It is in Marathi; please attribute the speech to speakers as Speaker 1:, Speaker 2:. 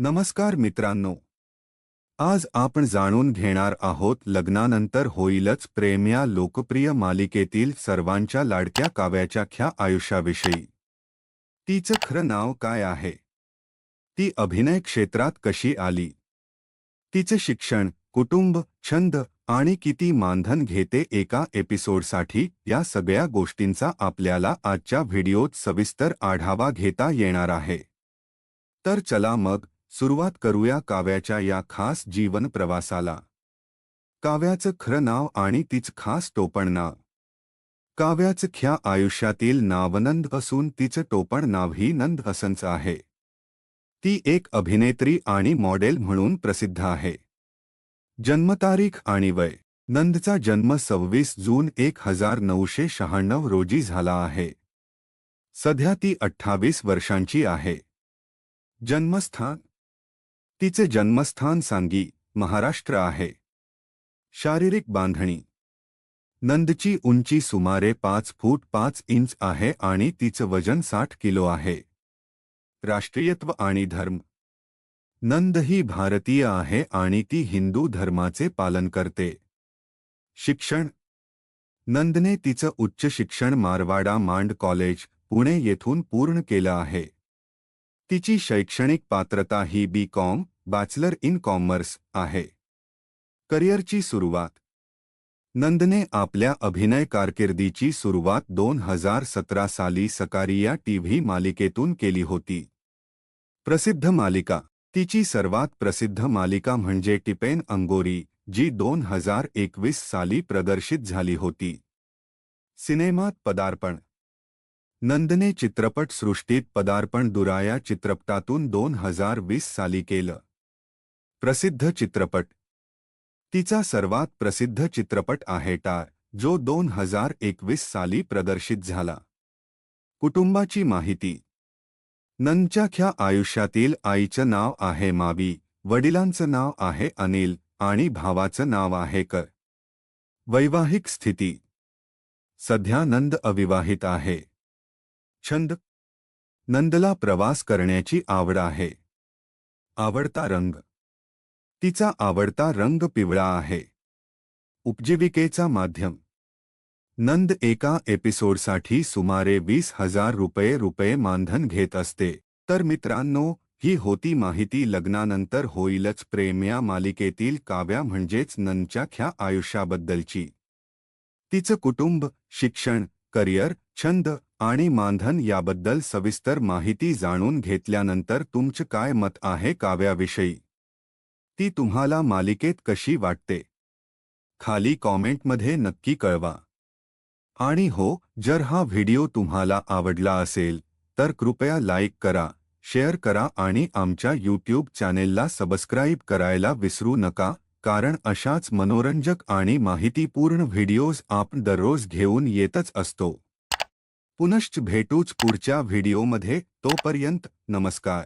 Speaker 1: नमस्कार मित्रांनो. आज आपण जाणून घेणार आहोत लग्नानंतर होईलच प्रेम या लोकप्रिय मालिकेतील सर्वांच्या लाडक्या काव्याच्या ख्या आयुष्याविषयी. तिचं खरं नाव काय आहे? ती अभिनय क्षेत्रात कशी आली? तिचे शिक्षण कुटुंब छंद आणि किती मानधन घेते एका एपिसोडसाठी या सगळ्या गोष्टींचा आपल्याला आजच्या व्हिडिओत सविस्तर आढावा घेता येणार आहे. तर चला मग सुरुवात करूया काव्याच्या या खास जीवन प्रवासाला. काव्याचं खरं नाव आणि तीच खास टोपण नाव. काव्याचं ख्या आयुष्यातील नावनंद असून तिचं टोपण नावही नंद असंच आहे. ती एक अभिनेत्री आणि मॉडेल म्हणून प्रसिद्ध आहे. जन्मतारीख आणि वय. नंदचा जन्म सव्वीस जून एक हजार नऊशे शहाण्णव रोजी झाला आहे. सध्या ती अठ्ठावीस वर्षांची आहे. जन्मस्थान तिचे जन्मस्थान सांगी महाराष्ट्र आहे. शारीरिक बांधणी. नंदची उंची सुमारे पाच फूट पाच इंच आहे आणि तिचं वज़न साठ किलो आहे. राष्ट्रीयत्व आणि धर्म. नंद ही भारतीय आहे आणि ती हिंदू धर्माचे पालन करते. शिक्षण. नंदने तिचं उच्च शिक्षण मारवाडा मांड कॉलेज, पुणे येथून पूर्ण केलं आहे. तिची शैक्षणिक पात्रता ही B Com, bachelor in commerce आहे. करिअरची सुरुवात. नंदने आपल्या अभिनय कारकिर्दीची सुरुवात दोन हज़ार सतरा साली सकारिया टीव्ही मालिकेतून केली होती. प्रसिद्ध मालिका. तिची सर्वात प्रसिद्ध मालिका म्हणजे टिपेन अंगोरी, जी दोन हज़ार एकवीस साली प्रदर्शित झाली होती. सिनेमात पदार्पण. नंदने चित्रपटसृष्टीत पदार्पण दुराया चित्रपटातून दोन हजार वीस साली केलं. प्रसिद्ध चित्रपट. तिचा सर्वात प्रसिद्ध चित्रपट आहे टार जो दोन हजार एकवीस साली प्रदर्शित झाला. कुटुंबाची माहिती. नंदच्या आयुष्यातील आईचं नाव आहे मावी वडिलांचं नाव आहे अनिल आणि भावाचं नाव आहे कर. वैवाहिक स्थिती. सध्या नंद अविवाहित आहे. छंद. नंदला प्रवास करण्याची आवड आहे. आवडता रंग. तिचा आवडता रंग पिवळा आहे. उपजीविकेचा माध्यम. नंद एका एपिसोडसाठी सुमारे वीस हजार रुपये रुपये मानधन घेत असते. तर मित्रांनो ही होती माहिती. लग्नानंतर होईलच प्रेम या मालिकेतील काव्या म्हणजेच नंदच्या ख्या आयुष्याबद्दलची. तिचं कुटुंब शिक्षण करिअर छंद आणि मानधन याबद्दल सविस्तर माहिती जाणून घेतल्यानंतर तुमचं काय मत आहे काव्याविषयी? ती तुम्हाला मालिकेत कशी वाटते? खाली कॉमेंटमध्ये नक्की कळवा. आणि हो जर हा व्हिडिओ तुम्हाला आवडला असेल तर कृपया लाईक करा शेअर करा आणि आमच्या यूट्यूब चॅनेलला सबस्क्राईब करायला विसरू नका कारण अशाच मनोरंजक आणि माहितीपूर्ण व्हिडिओज आपण दररोज घेऊन येतच असतो. पुनश्च भेटूच पुढच्या व्हिडिओमध्ये तोपर्यंत नमस्कार.